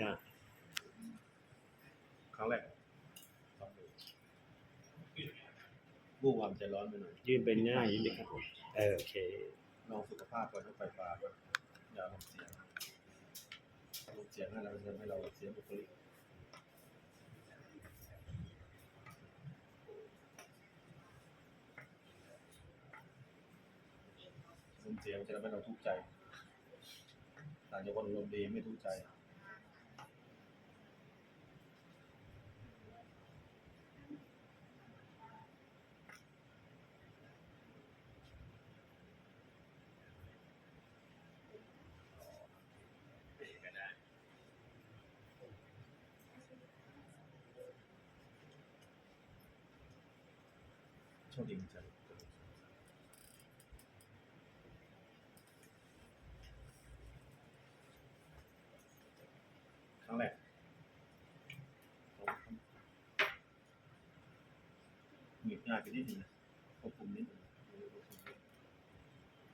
จ้าครั้งแรกลองดูบู้ความใจร้อนไปหน่อยยืนเป็นหน้าอย่างนี้ครับเออโอเคลองสุขภาพก่อนต้องไฟฟ้าก่อนอย่าลงเสียงลงเสียงให้เราจะให้เราเสียบุคลิกลงเสียงจะทำให้เราทุกข์ใจต่างจากคนอารมณ์ดีไม่ทุกข์ใจ โชคดีมันจะครั้งแรกหงิดง่ายไปนิดนึงนะควบคุมนิดนึง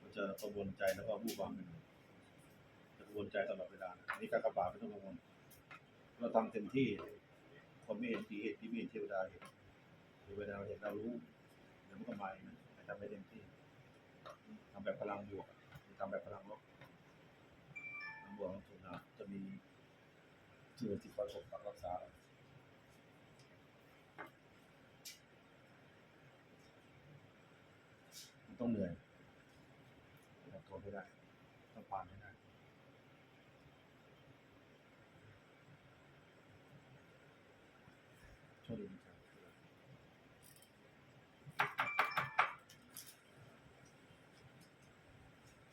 มันจะกังวลใจแล้วก็บู้บังจะกังวลใจตลอดเวลานะอันนี่การกระบาดไม่ต้องกังวลเราทำเต็มที่คนไม่เห็นผีเห็นที่ไม่เห็นเทวดาเห็นเทวดาเห็นเรารู้ ดี๋ยวมันก็มาเองนะให้ทำไปเต็มที่ทำแบบพลังบวกทำแบบพลังลบพลังบวกของถูกนะจะมีชื่อที่คอยปกปักรักษาต้องเหนื่อยเราทนไม่ได้ ต้องผ่านให้ได้โชคดีครับ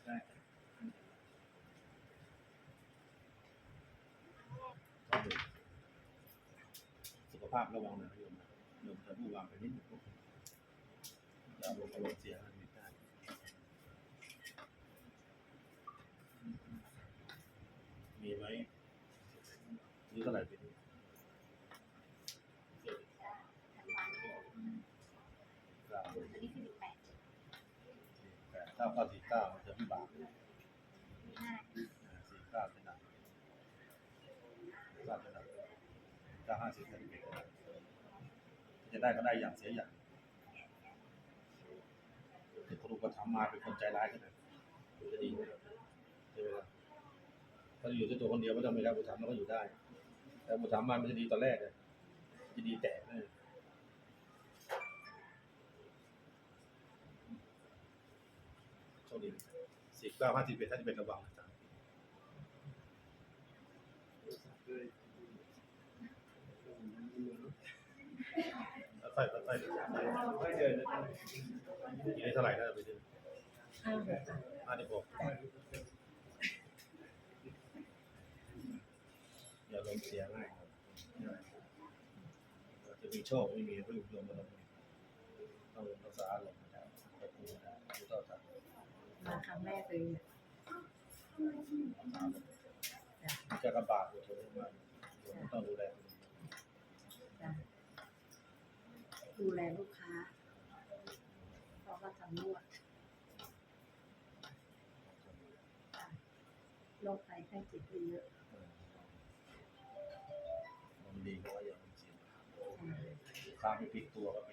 ใช่สุข ภาพระวังนะโยมนะโยมจะบู้วางไปนิดหนึ่งจะเอาลงอารมณ์เสียไม่ได้มีไหมนี่เท่าไหร่ไปดูเก้าอันนี้คือแปดแต่ถ้าเข้าสี่เก้ามันจะพิบาก ห้า สี่เก้าจะหนักเก้าจะหนัก เก้าห้าสิบเป็นจะหนักจะได้ก็ได้อย่างเสียอย่างแต่คนอุปถัมภ์มาเป็นคนใจร้ายขนาดจะดีใช่ไหมล่ถ้าอยู่ที่ตัวคนเดียวไม่ต้องมีการอุปถัมภ์เราก็อยู่ได้ แต่อุปถัมภ์มามันจะดีตอนแรกเลยจะดีแตกเลยโชคดีสี่เก้าห้าสิบเอ็ดถ้าจะเป็นระวังนะจ๊ะ ค่อยๆค่อยๆค่อยๆเดินกินได้เท่าไหร่ก็ไปดูห้าหกห้าสิบหกอย่าลงเสียง่ายครับจะมีโชคไม่มีก็อยู่รวมกันต้องรักษาอารมณ์นะครับไปดูนะดูต่อจากมาครั้งแรกเลยจะกระบาดอยู่ตรงนี้มาต้องดูแลตัวเอง จ้ะ ดูแลลูกค้าเพราะว่าทำนวดโรคภัยไข้เจ็บเยอะมันดีเพราะว่าอย่าลงเสียข้ามไปพลิกตัวก็ไป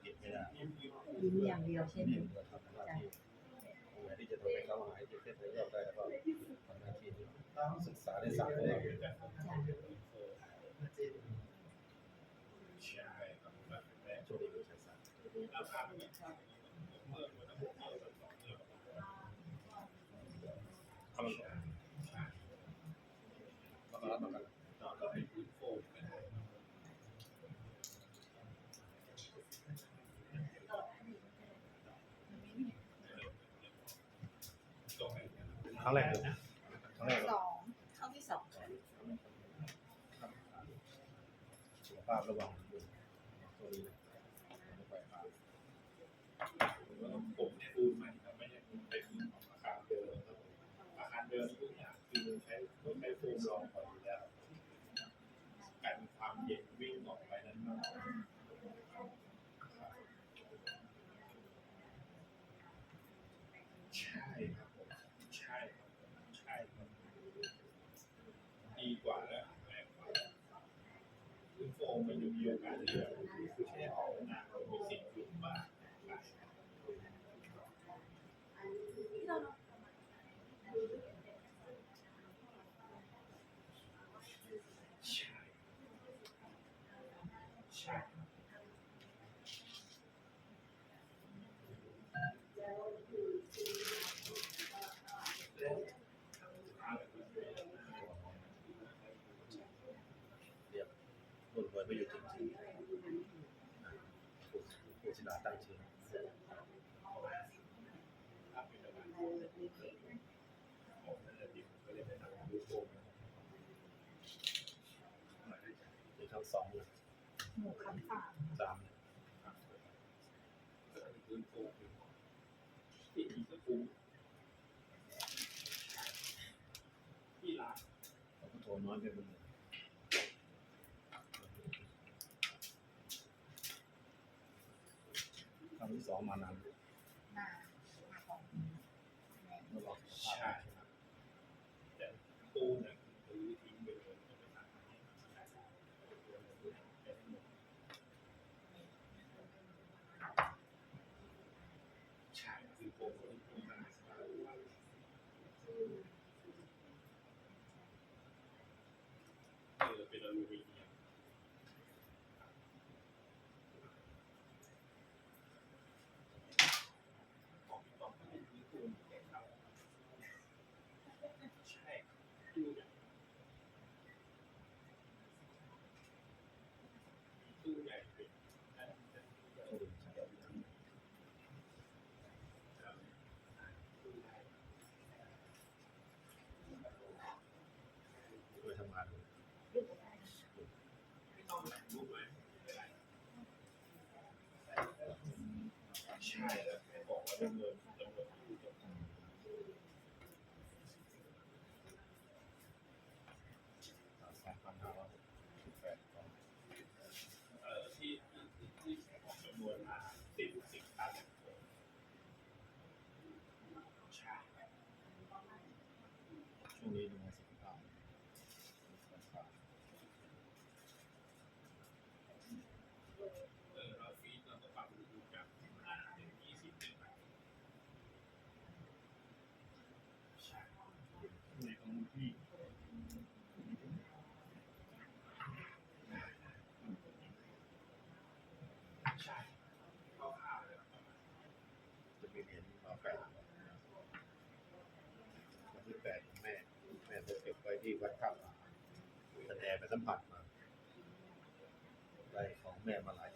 เก็บไม่ได้ยิ้มอย่างเดียวใช่ไหมนี่เราทำหน้าที่แทนที่จะทำให้เขาหายเจ็บแค่ไหนก็ได้แล้วก็ทำหน้าที่นี้ศึกษาได้สามเรื่อง จ้ะ โชคดีมีชัย ชนะเข้ามาก่อนเข้ามารับประกันก็ให้พื้นโฟมครั้งแรกเลยนะครั้งแรกสองเข้าที่สองสุขภาพระวัง ใช้ใช้ฟูมรองก่อนแล้วกันความเย็นวิ่งออกไปนั้นมากใช่ครับใช่ครับใช่ดีกว่าแล้วแรงกว่าคือโฟมมันอยู่มีโอกันเลยแประโยชน์จริงๆคุณศิลตั้งชื่อมีทั้งสองเลยหมูคำสามสามพื้นฟูที่มีสกฟูที่ร้านเราก็โทรน้อยไปบนหนึ่ง 亲爱的，别动我这个。 จะมีเหรียญมาแปดวันที่แปดแม่ แม่จะเก็บไว้ที่วัดข้ามแสดงไปสัมผัสมา ได้ของแม่มาหลาย